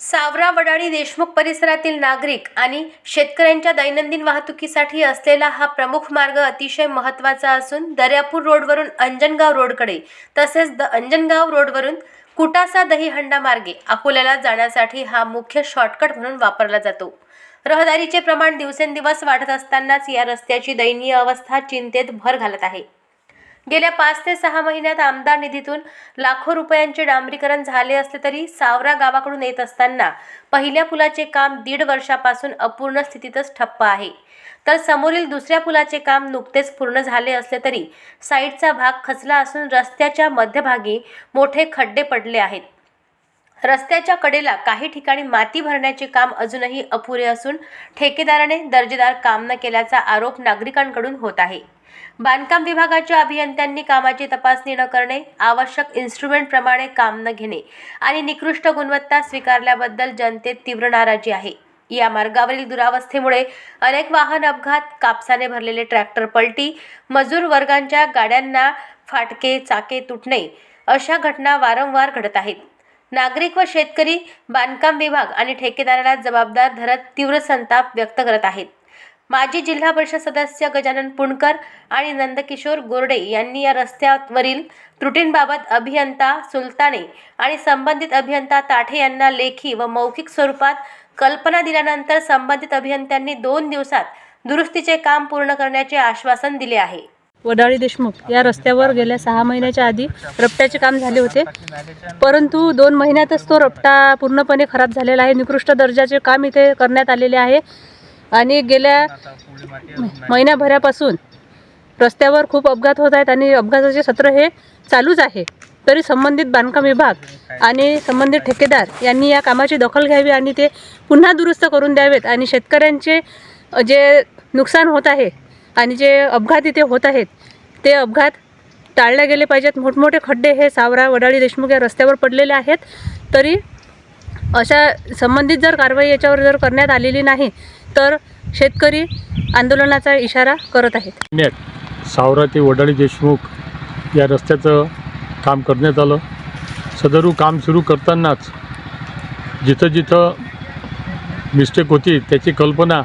सावरा वडाळी देशमुख परिसरातील नागरिक आणि शेतकऱ्यांच्या दैनंदिन वाहतुकीसाठी असलेला हा प्रमुख मार्ग अतिशय महत्त्वाचा असून दर्यापूर रोडवरून अंजनगाव रोडकडे तसेच द अंजनगाव रोडवरून कुटासा दहीहंडा मार्गे अकोल्याला जाण्यासाठी हा मुख्य शॉर्टकट म्हणून वापरला जातो. रहदारीचे प्रमाण दिवसेंदिवस वाढत असतानाच या रस्त्याची दयनीय अवस्था चिंतेत भर घालत आहे. गेल्या पाच ते सहा महिन्यात आमदार निधीतून लाखो रुपयांचे डांबरीकरण झाले असले तरी सावरा गावाकडून येत असताना पहिल्या पुलाचे काम दीड वर्षापासून अपूर्ण स्थितीतच ठप्प आहे. तर समोरील दुसऱ्या पुलाचे काम नुकतेच पूर्ण झाले असले तरी साईडचा भाग खचला असून रस्त्याच्या मध्यभागी मोठे खड्डे पडले आहेत. रस्त्याच्या कडेला काही ठिकाणी माती भरण्याचे काम अजूनही अपुरे असून ठेकेदाराने दर्जेदार काम न केल्याचा आरोप नागरिकांकडून होत आहे. बांधकाम विभागाच्या अभियंत्यांनी कामाची तपासणी न करणे आवश्यक इन्स्ट्रुमेंटप्रमाणे काम न घेणे आणि निकृष्ट गुणवत्ता स्वीकारल्याबद्दल जनतेत तीव्र नाराजी आहे. या मार्गावरील दुरावस्थेमुळे अनेक वाहन अपघात कापसाने भरलेले ट्रॅक्टर पलटी मजूर वर्गांच्या गाड्यांना फाटके चाके तुटणे अशा घटना वारंवार घडत आहेत. नागरिक व शेतकरी बांधकाम विभाग आणि ठेकेदाराला जबाबदार धरत तीव्र संताप व्यक्त करत आहेत. माजी जिल्हा परिषद सदस्य गजानन पुणकर आणि नंदकिशोर गोरडे यांनी या रस्त्यावरील त्रुटींबाबत अभियंता सुलताने आणि संबंधित अभियंता ताठे यांना लेखी व मौखिक स्वरूपात कल्पना दिल्यानंतर संबंधित अभियंत्यांनी दोन दिवसात दुरुस्तीचे काम पूर्ण करण्याचे आश्वासन दिले आहे. वडाळी देशमुख या रस्त्यावर गेल्या सहा महिन्याच्या आधी रपट्याचे काम झाले होते. परंतु दोन महिन्यातच तो रपटा पूर्णपणे खराब झालेला आहे. निकृष्ट दर्जाचे काम इथे करण्यात आलेले आहे. आणि गेल्या महिन्याभरापासून रस्त्यावर खूप अपघात होत आहेत आणि अपघाताचे सत्र हे चालूच आहे. तरी संबंधित बांधकाम विभाग आणि संबंधित ठेकेदार यांनी या कामाची दखल घ्यावी आणि ते पुन्हा दुरुस्त करून द्यावेत. आणि शेतकऱ्यांचे जे नुकसान होत आहे आणि जे अपघात इथे होत आहेत ते अपघात टाळले गेले पाहिजेत. मोठमोठे खड्डे हे सावरा वडाळी देशमुख या रस्त्यावर पडलेले आहेत. तरी अशा संबंधित जर कारवाई याच्यावर जर करण्यात आलेली नाही तर शेतकरी आंदोलनाचा इशारा करत आहेत. सावरा ते वडाळी देशमुख या रस्त्याचं काम करण्यात आलं. सदरू काम सुरू करतानाच जिथं जिथं मिस्टेक होती त्याची कल्पना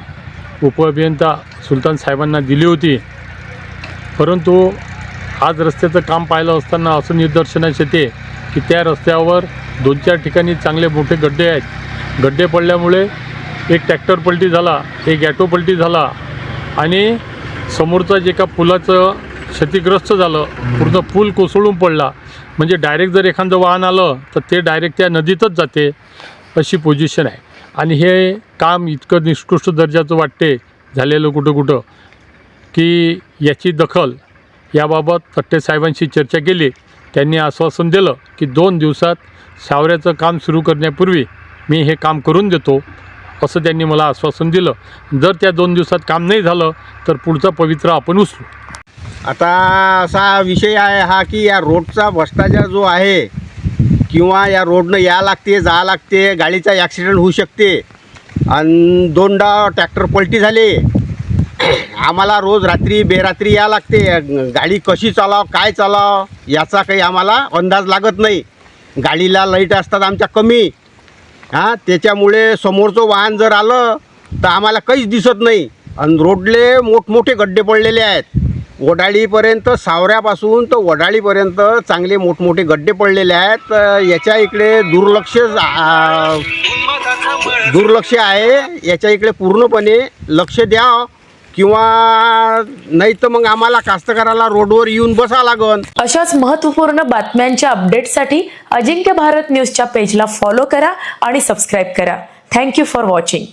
उपअभियंता सुलतान साहेबांना दिली होती. परंतु आज रस्त्याचं काम पाहिलं असताना असं निदर्शनास येते की त्या रस्त्यावर दोन चार ठिकाणी चांगले मोठे गड्डे आहेत. गड्डे पडल्यामुळे एक ट्रॅक्टर पलटी झाला एक ॲटो पलटी झाला आणि समोरचा जे का पुलाचं क्षतिग्रस्त झालं पूर्ण पूल कोसळून पडला. म्हणजे डायरेक्ट जर एखादं वाहन आलं तर ते डायरेक्ट त्या नदीतच जाते अशी पोझिशन आहे. आणि हे काम इतकं निकृष्ट दर्जाचं वाटते झालेलं कुठं कुठं की याची दखल याबाबत तट्टे साहेबांशी चर्चा केली. त्यांनी आश्वासन दिलं की दोन दिवसात सावऱ्याचं काम सुरू करण्यापूर्वी मी हे काम करून देतो असं त्यांनी मला आश्वासन दिलं. जर त्या दोन दिवसात काम नाही झालं तर पुढचा पवित्र आपण उचलू. आता असा विषय आहे हा की या रोडचा भ्रष्टाचार जो आहे किंवा या रोडनं या लागते जा लागते गाडीचा ॲक्सिडेंट होऊ शकते. आणि दोनदा ट्रॅक्टर पलटी झाले. आम्हाला रोज रात्री बेरात्री या लागते. गाडी कशी चालाव काय चालाव याचा काही आम्हाला अंदाज लागत नाही. गाडीला लाइट असतात आमच्या कमी. हां त्याच्यामुळे समोरचं वाहन जर आलं तर आम्हाला काहीच दिसत नाही. आणि रोडले मोठमोठे गड्डे पडलेले आहेत. वडाळीपर्यंत सावऱ्यापासून तर वडाळीपर्यंत चांगले मोठमोठे गड्डे पडलेले आहेत. याच्या इकडे दुर्लक्ष दुर्लक्ष आहे. याच्या इकडे पूर्णपणे लक्ष द्या. किंवा नाही तर मग आम्हाला कास्तकाराला रोडवर येऊन बसा लागन. अशाच महत्त्वपूर्ण बातम्यांच्या अपडेटसाठी अजिंक्य भारत न्यूजच्या पेजला फॉलो करा आणि सबस्क्राईब करा. Thank you for watching